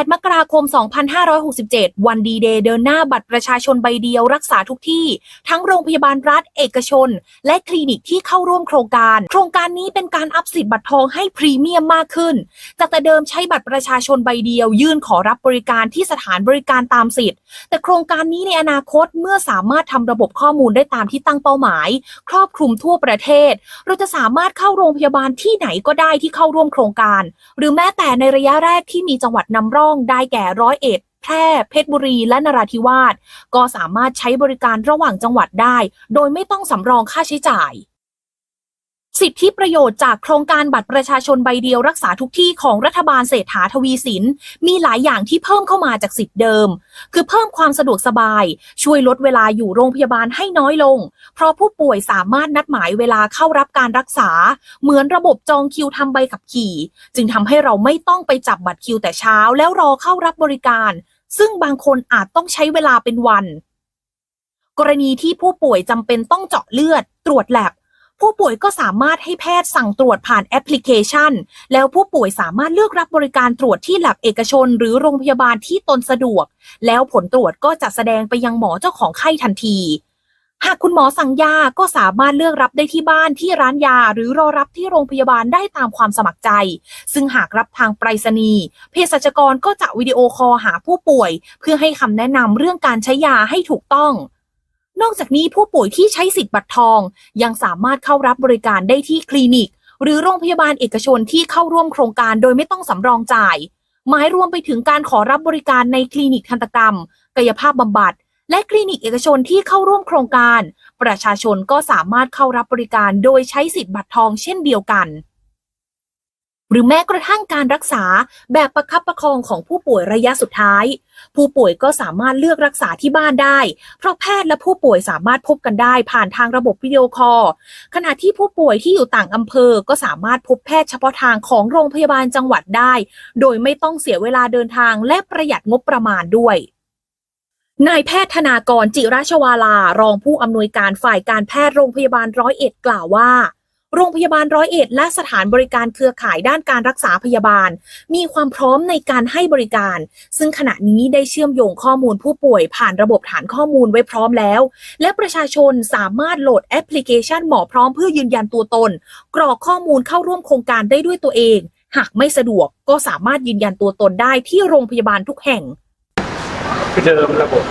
8 มกราคม 2567 วันดีเดย์เดินหน้าบัตรประชาชนใบเดียวรักษาทุกที่ ทั้งโรงพยาบาลรัฐเอกชน และคลินิกที่เข้าร่วมโครงการ โครงการนี้เป็นการอัพสิทธิ์บัตรทองให้พรีเมียมมากขึ้น จากแต่เดิมใช้บัตรประชาชนใบเดียว ยื่นขอรับบริการที่สถานบริการตามสิทธิ์ แต่โครงการนี้ในอนาคตเมื่อสามารถทำระบบข้อมูลได้ตามที่ตั้งเป้าหมาย ครอบคลุมทั่วประเทศ เราจะสามารถเข้าโรงพยาบาลที่ไหนก็ได้ที่เข้าร่วมโครงการ หรือแม้แต่ในระยะแรกที่มีจังหวัดนำร่องได้แก่ร้อยเอ็ดแพร่เพชรบุรีและนราธิวาสก็สามารถใช้บริการระหว่างจังหวัดได้ โดยไม่ต้องสำรองค่าใช้จ่าย สิทธิประโยชน์จากโครงการบัตรประชาชนใบเดียวรักษาทุกที่ของรัฐบาลเศรษฐาทวีสิน มีหลายอย่างที่เพิ่มเข้ามาจากสิทธิเดิม คือเพิ่มความสะดวกสบาย ช่วยลดเวลาอยู่โรงพยาบาลให้น้อยลง เพราะผู้ป่วยสามารถนัดหมายเวลาเข้ารับการรักษา เหมือนระบบจองคิวทำใบขับขี่ จึงทำให้เราไม่ต้องไปจับบัตรคิวแต่เช้าแล้วรอเข้ารับบริการ ซึ่งบางคนอาจต้องใช้เวลาเป็นวัน กรณีที่ผู้ป่วยจำเป็นต้องเจาะเลือด ตรวจแลบ ผู้ป่วยก็สามารถให้แพทย์สั่งตรวจผ่านแอปพลิเคชัน แล้วผู้ป่วยสามารถเลือกรับบริการตรวจที่แลบเอกชน หรือโรงพยาบาลที่ตนสะดวก แล้วผลตรวจก็จะแสดงไปยังหมอเจ้าของไข้ทันที หากคุณหมอสั่งยาก็สามารถเลือกรับได้ที่บ้านที่ร้านยา หรือรอรับที่โรงพยาบาลได้ตามความสมัครใจ ซึ่งหากรับทางไปรษณีย์เภสัชกรก็จะวิดีโอคอลหาผู้ป่วย เพื่อให้คำแนะนำเรื่องการใช้ยาให้ถูกต้อง นอกจากนี้ผู้ป่วยที่ใช้สิทธิ์บัตรทอง ยังสามารถเข้ารับบริการได้ที่คลินิก หรือโรงพยาบาลเอกชนที่เข้าร่วมโครงการโดยไม่ต้องสำรองจ่าย หมายรวมไปถึงการขอรับบริการในคลินิกทันตกรรม กายภาพบำบัด และคลินิกเอกชนที่เข้าร่วมโครงการ ประชาชนก็สามารถเข้ารับบริการโดยใช้สิทธิ์บัตรทองเช่นเดียวกัน หรือแม้กระทั่งการรักษาแบบประคับประคองของผู้ป่วยระยะสุดท้าย ผู้ป่วยก็สามารถเลือกรักษาที่บ้านได้ เพราะแพทย์และผู้ป่วยสามารถพบกันได้ผ่านทางระบบวิดีโอคอลขณะที่ผู้ป่วยที่อยู่ต่างอำเภอก็สามารถพบแพทย์เฉพาะทางของโรงพยาบาลจังหวัดได้ โดยไม่ต้องเสียเวลาเดินทางและประหยัดงบประมาณด้วยนายแพทย์ธนากรจิราชวาลา รองผู้อำนวยการฝ่ายการแพทย์โรงพยาบาลร้อยเอ็ดกล่าวว่า โรงพยาบาลร้อยเอ็ดและสถานบริการเครือข่ายด้านการรักษาพยาบาล มีความพร้อมในการให้บริการ ซึ่งขณะนี้ได้เชื่อมโยงข้อมูลผู้ป่วยผ่านระบบฐานข้อมูลไว้พร้อมแล้ว และประชาชนสามารถโหลดแอปพลิเคชันหมอพร้อมเพื่อยืนยันตัวตน กรอกข้อมูลเข้าร่วมโครงการได้ด้วยตัวเอง หากไม่สะดวกก็สามารถยืนยันตัวตนได้ที่โรงพยาบาลทุกแห่งคือเดิมระบบ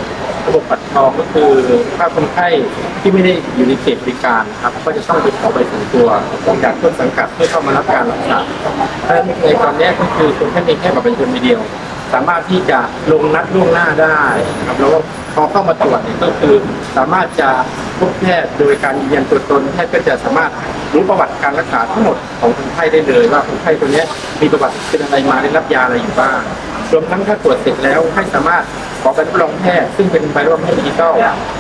ระบบบัตรทองก็คือถ้าคนไข้ที่ไม่ได้อยู่ในเขตบริการครับ ก็จะต้องไปขอใบส่งตัวจากต้นสังกัดเพื่อเข้ามารับการรักษาเพราะในตอนนี้ก็คือคนไข้มีแค่บัตรประชาชนเดียว สามารถที่จะลงนัดล่วงหน้าได้ครับแล้วก็พอเข้ามาตรวจเนี่ยก็คือสามารถจะพบแพทย์โดยการยืนยันตัวตนแพทย์ก็จะสามารถรู้ประวัติการรักษาทั้งหมดของคนไข้ได้เลย ว่าคนไข้ตัวนี้มีประวัติเป็นอะไรมาได้รับยาอะไรอยู่บ้าง รวมทั้งถ้าตรวจเสร็จแล้วให้สามารถขอใบรับรองแพทย์ซึ่งเป็นใบรับรองแพทย์ดิจิทัล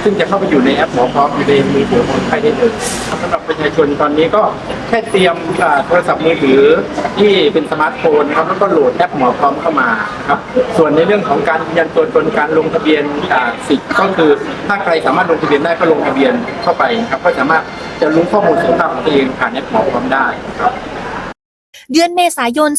ซึ่งจะเข้าไปอยู่ในแอปหมอพร้อมอยู่ในมือถือคนไข้ได้เลยสำหรับประชาชนตอนนี้ก็แค่เตรียมอ่าโทรศัพท์มือถือที่เป็นสมาร์ทโฟนครับแล้วก็โหลดแอปหมอพร้อมเข้ามาครับส่วนในเรื่องของการยืนยันตัวตนการลงทะเบียนอ่าสิทธิ์ก็คือถ้าใครสามารถลงทะเบียนได้ก็ลงทะเบียนเข้าไปครับก็สามารถจะรู้ข้อมูลสุขภาพของตัวเองผ่านแอปหมอพร้อมได้ครับ เดือนเมษายน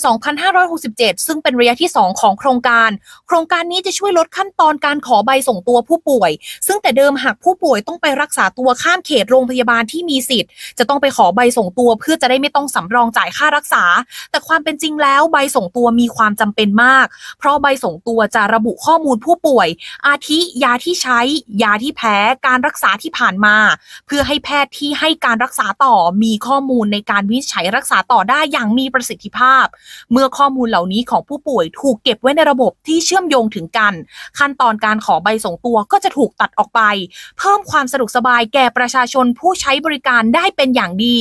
2567 ซึ่งเป็นระยะที่ 2 ของโครงการ โครงการนี้จะช่วยลดขั้นตอนการขอใบส่งตัวผู้ป่วย ซึ่งแต่เดิมหากผู้ป่วยต้องไปรักษาตัวข้ามเขตโรงพยาบาลที่มีสิทธิ์ จะต้องไปขอใบส่งตัวเพื่อจะได้ไม่ต้องสำรองจ่ายค่ารักษา แต่ความเป็นจริงแล้วใบส่งตัวมีความจำเป็นมาก เพราะใบส่งตัวจะระบุข้อมูลผู้ป่วย อาทิยาที่ใช้ ยาที่แพ้ การรักษาที่ผ่านมา เพื่อให้แพทย์ที่ให้การรักษาต่อมีข้อมูลในการวินิจฉัยรักษาต่อได้อย่างมีประสิทธิภาพ เมื่อข้อมูลเหล่านี้ของผู้ป่วยถูกเก็บไว้ในระบบที่เชื่อมโยงถึงกัน ขั้นตอนการขอใบส่งตัวก็จะถูกตัดออกไป เพิ่มความสะดวกสบายแก่ประชาชนผู้ใช้บริการได้เป็นอย่างดี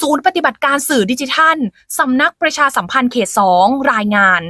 ศูนย์ปฏิบัติการสื่อดิจิทัล สำนักประชาสัมพันธ์เขต 2 รายงาน